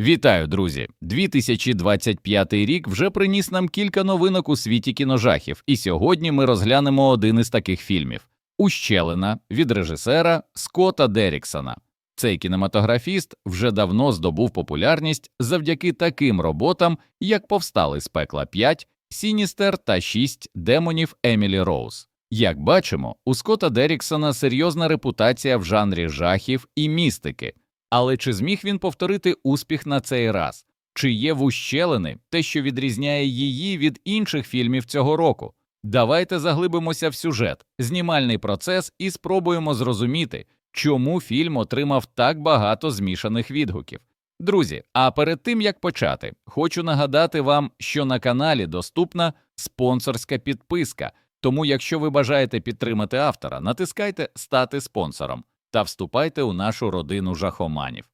Вітаю, друзі! 2025 рік вже приніс нам кілька новинок у світі кіножахів, і сьогодні ми розглянемо один із таких фільмів Ущелина від режисера Скотта Деріксона. Цей кінематографіст вже давно здобув популярність завдяки таким роботам, як Повстали з пекла 5, Сіністер та 6 демонів Емілі Роуз. Як бачимо, у Скотта Деріксона серйозна репутація в жанрі жахів і містики. Але чи зміг він повторити успіх на цей раз? Чи є в ущелини те, що відрізняє її від інших фільмів цього року? Давайте заглибимося в сюжет, знімальний процес і спробуємо зрозуміти, чому фільм отримав так багато змішаних відгуків. Друзі, а перед тим як почати, хочу нагадати вам, що на каналі доступна спонсорська підписка. Тому, якщо ви бажаєте підтримати автора, натискайте Стати спонсором та вступайте у нашу родину жахоманів.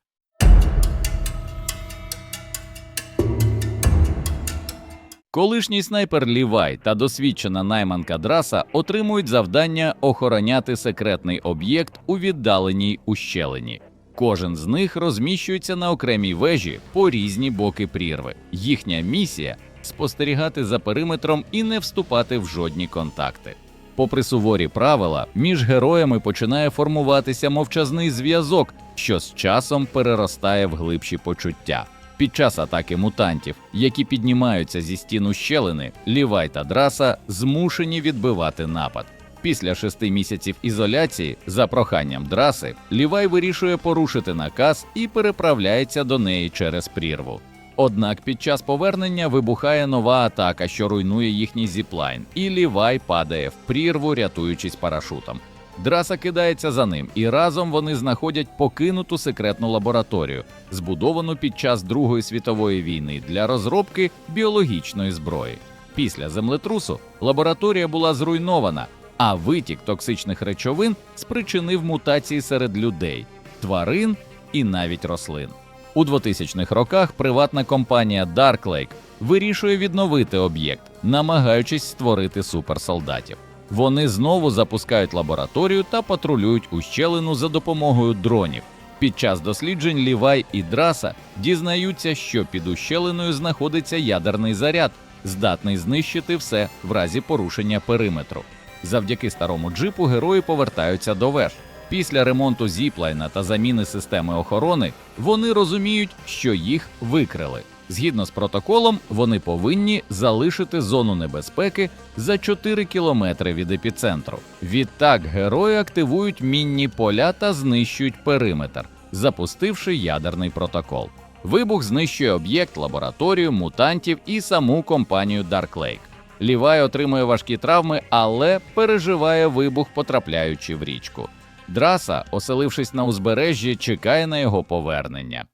Колишній снайпер Лівай та досвідчена найманка Драса отримують завдання охороняти секретний об'єкт у віддаленій ущелині. Кожен з них розміщується на окремій вежі по різні боки прірви. Їхня місія спостерігати за периметром і не вступати в жодні контакти. Попри суворі правила, між героями починає формуватися мовчазний зв'язок, що з часом переростає в глибші почуття. Під час атаки мутантів, які піднімаються зі стіну щелини, Лівай та Драса змушені відбивати напад. Після шести місяців ізоляції, за проханням Драси, Лівай вирішує порушити наказ і переправляється до неї через прірву. Однак під час повернення вибухає нова атака, що руйнує їхній зіплайн, і Лівай падає в прірву, рятуючись парашутом. Драса кидається за ним, і разом вони знаходять покинуту секретну лабораторію, збудовану під час Другої світової війни для розробки біологічної зброї. Після землетрусу лабораторія була зруйнована, а витік токсичних речовин спричинив мутації серед людей, тварин і навіть рослин. У 2000-х роках приватна компанія Dark Lake вирішує відновити об'єкт, намагаючись створити суперсолдатів. Вони знову запускають лабораторію та патрулюють ущелину за допомогою дронів. Під час досліджень Лівай і Драса дізнаються, що під ущелиною знаходиться ядерний заряд, здатний знищити все в разі порушення периметру. Завдяки старому джипу герої повертаються до веж. Після ремонту зіплайна та заміни системи охорони вони розуміють, що їх викрили. Згідно з протоколом, вони повинні залишити зону небезпеки за 4 кілометри від епіцентру. Відтак герої активують мінні поля та знищують периметр, запустивши ядерний протокол. Вибух знищує об'єкт, лабораторію, мутантів і саму компанію Dark Lake. Лівай отримує важкі травми, але переживає вибух, потрапляючи в річку. Драса, оселившись на узбережжі, чекає на його повернення.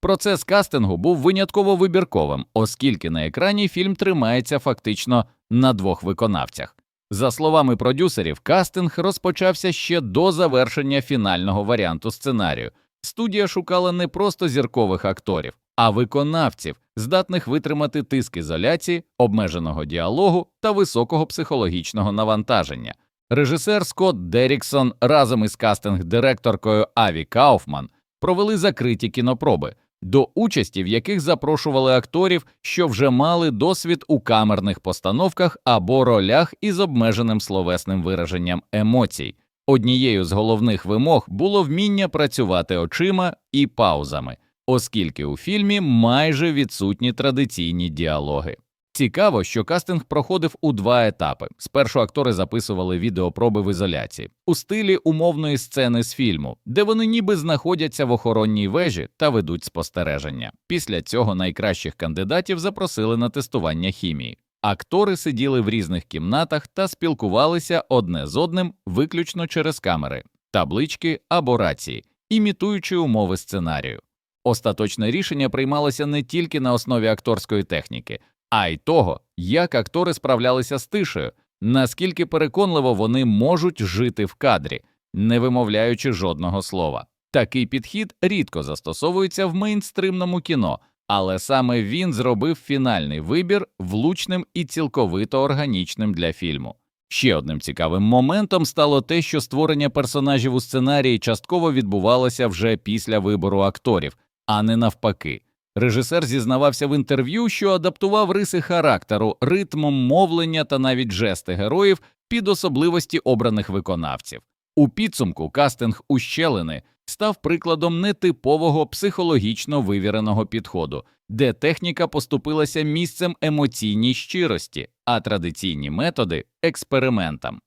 Процес кастингу був винятково вибірковим, оскільки на екрані фільм тримається фактично на двох виконавцях. За словами продюсерів, кастинг розпочався ще до завершення фінального варіанту сценарію. Студія шукала не просто зіркових акторів, а виконавців, здатних витримати тиск ізоляції, обмеженого діалогу та високого психологічного навантаження. Режисер Скотт Деріксон разом із кастинг-директоркою Аві Кауфман провели закриті кінопроби, до участі в яких запрошували акторів, що вже мали досвід у камерних постановках або ролях із обмеженим словесним вираженням емоцій. Однією з головних вимог було вміння працювати очима і паузами, оскільки у фільмі майже відсутні традиційні діалоги. Цікаво, що кастинг проходив у два етапи. Спершу актори записували відеопроби в ізоляції у стилі умовної сцени з фільму, де вони ніби знаходяться в охоронній вежі та ведуть спостереження. Після цього найкращих кандидатів запросили на тестування хімії. Актори сиділи в різних кімнатах та спілкувалися одне з одним виключно через камери, таблички або рації, імітуючи умови сценарію. Остаточне рішення приймалося не тільки на основі акторської техніки, а й того, як актори справлялися з тишею, наскільки переконливо вони можуть жити в кадрі, не вимовляючи жодного слова. Такий підхід рідко застосовується в мейнстримному кіно, але саме він зробив фінальний вибір влучним і цілковито органічним для фільму. Ще одним цікавим моментом стало те, що створення персонажів у сценарії частково відбувалося вже після вибору акторів, а не навпаки. Режисер зізнавався в інтерв'ю, що адаптував риси характеру, ритмом мовлення та навіть жести героїв під особливості обраних виконавців. У підсумку кастинг ущелини став прикладом нетипового психологічно вивіреного підходу, де техніка поступилася місцем емоційній щирості, а традиційні методи експериментам.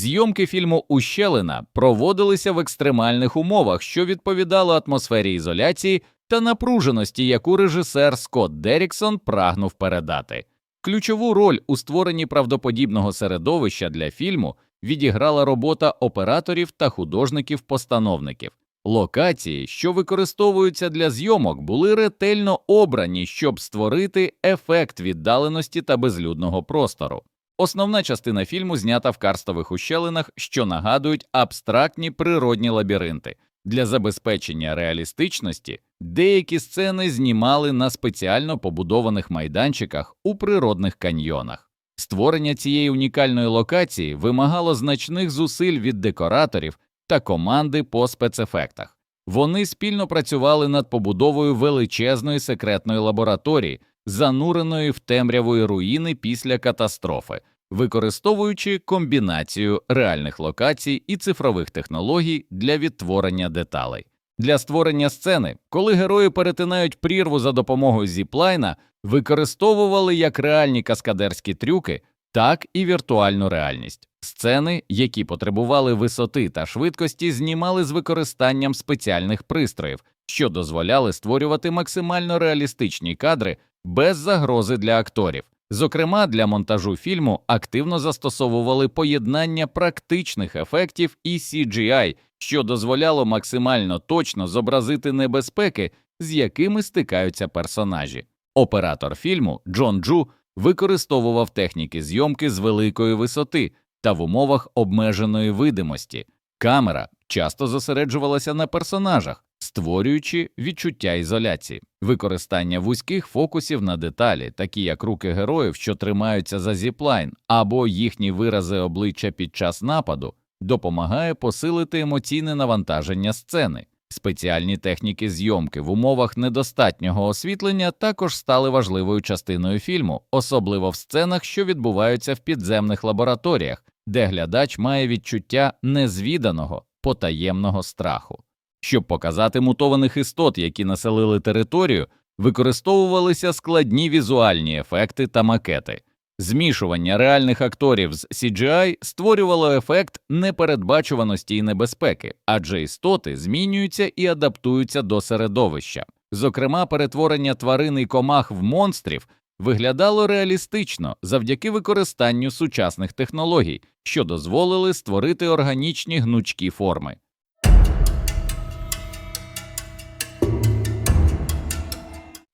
Зйомки фільму Ущелина проводилися в екстремальних умовах, що відповідало атмосфері ізоляції та напруженості, яку режисер Скотт Деріксон прагнув передати. Ключову роль у створенні правдоподібного середовища для фільму відіграла робота операторів та художників-постановників. Локації, що використовуються для зйомок, були ретельно обрані, щоб створити ефект віддаленості та безлюдного простору. Основна частина фільму знята в карстових ущелинах, що нагадують абстрактні природні лабіринти. Для забезпечення реалістичності деякі сцени знімали на спеціально побудованих майданчиках у природних каньйонах. Створення цієї унікальної локації вимагало значних зусиль від декораторів та команди по спецефектах. Вони спільно працювали над побудовою величезної секретної лабораторії, зануреної в темрявої руїни після катастрофи, використовуючи комбінацію реальних локацій і цифрових технологій для відтворення деталей. Для створення сцени, коли герої перетинають прірву за допомогою зіплайна, використовували як реальні каскадерські трюки, так і віртуальну реальність. Сцени, які потребували висоти та швидкості, знімали з використанням спеціальних пристроїв, що дозволяли створювати максимально реалістичні кадри без загрози для акторів. Зокрема, для монтажу фільму активно застосовували поєднання практичних ефектів і CGI, що дозволяло максимально точно зобразити небезпеки, з якими стикаються персонажі. Оператор фільму Джон Джу використовував техніки зйомки з великої висоти та в умовах обмеженої видимості. Камера часто зосереджувалася на персонажах, створюючи відчуття ізоляції, використання вузьких фокусів на деталі, такі як руки героїв, що тримаються за зіплайн, або їхні вирази обличчя під час нападу, допомагає посилити емоційне навантаження сцени. Спеціальні техніки зйомки в умовах недостатнього освітлення також стали важливою частиною фільму, особливо в сценах, що відбуваються в підземних лабораторіях, де глядач має відчуття незвіданого, потаємного страху. Щоб показати мутованих істот, які населили територію, використовувалися складні візуальні ефекти та макети. Змішування реальних акторів з CGI створювало ефект непередбачуваності і небезпеки, адже істоти змінюються і адаптуються до середовища. Зокрема, перетворення тварин і комах в монстрів виглядало реалістично завдяки використанню сучасних технологій, що дозволили створити органічні гнучкі форми.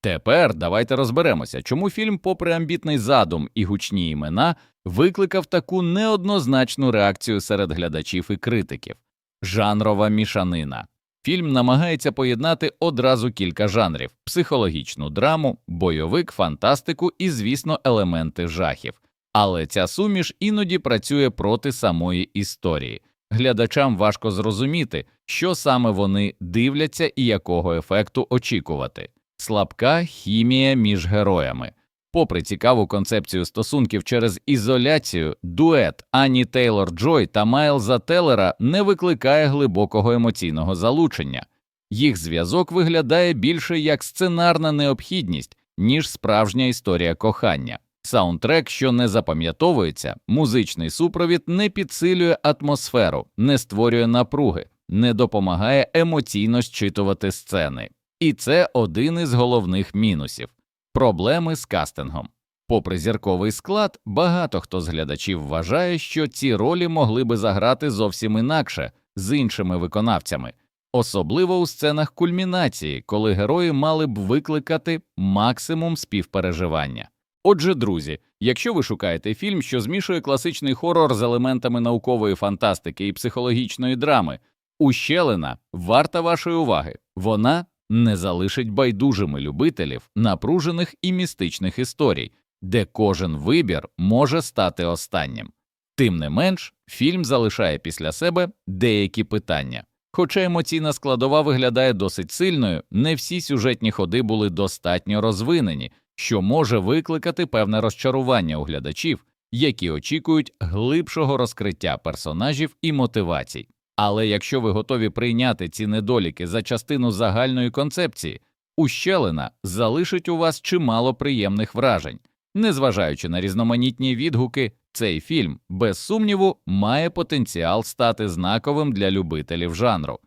Тепер давайте розберемося, чому фільм, попри амбітний задум і гучні імена, викликав таку неоднозначну реакцію серед глядачів і критиків. Жанрова мішанина. Фільм намагається поєднати одразу кілька жанрів: психологічну драму, бойовик, фантастику і, звісно, елементи жахів. Але ця суміш іноді працює проти самої історії. Глядачам важко зрозуміти, що саме вони дивляться і якого ефекту очікувати. Слабка хімія між героями. Попри цікаву концепцію стосунків через ізоляцію, дует Ані Тейлор Джой та Майлза Теллера не викликає глибокого емоційного залучення. Їх зв'язок виглядає більше як сценарна необхідність, ніж справжня історія кохання. Саундтрек, що не запам'ятовується, музичний супровід не підсилює атмосферу, не створює напруги, не допомагає емоційно щитувати сцени. І це один із головних мінусів проблеми з кастингом. Попри зірковий склад, багато хто з глядачів вважає, що ці ролі могли би заграти зовсім інакше з іншими виконавцями, особливо у сценах кульмінації, коли герої мали б викликати максимум співпереживання. Отже, друзі, якщо ви шукаєте фільм, що змішує класичний хорор з елементами наукової фантастики і психологічної драми, Ущелина варта вашої уваги. Вона не залишить байдужими любителів напружених і містичних історій, де кожен вибір може стати останнім. Тим не менш, фільм залишає після себе деякі питання. Хоча емоційна складова виглядає досить сильною, не всі сюжетні ходи були достатньо розвинені, що може викликати певне розчарування у глядачів, які очікують глибшого розкриття персонажів і мотивацій. Але якщо ви готові прийняти ці недоліки за частину загальної концепції, ущелина залишить у вас чимало приємних вражень. Незважаючи на різноманітні відгуки, цей фільм, без сумніву, має потенціал стати знаковим для любителів жанру.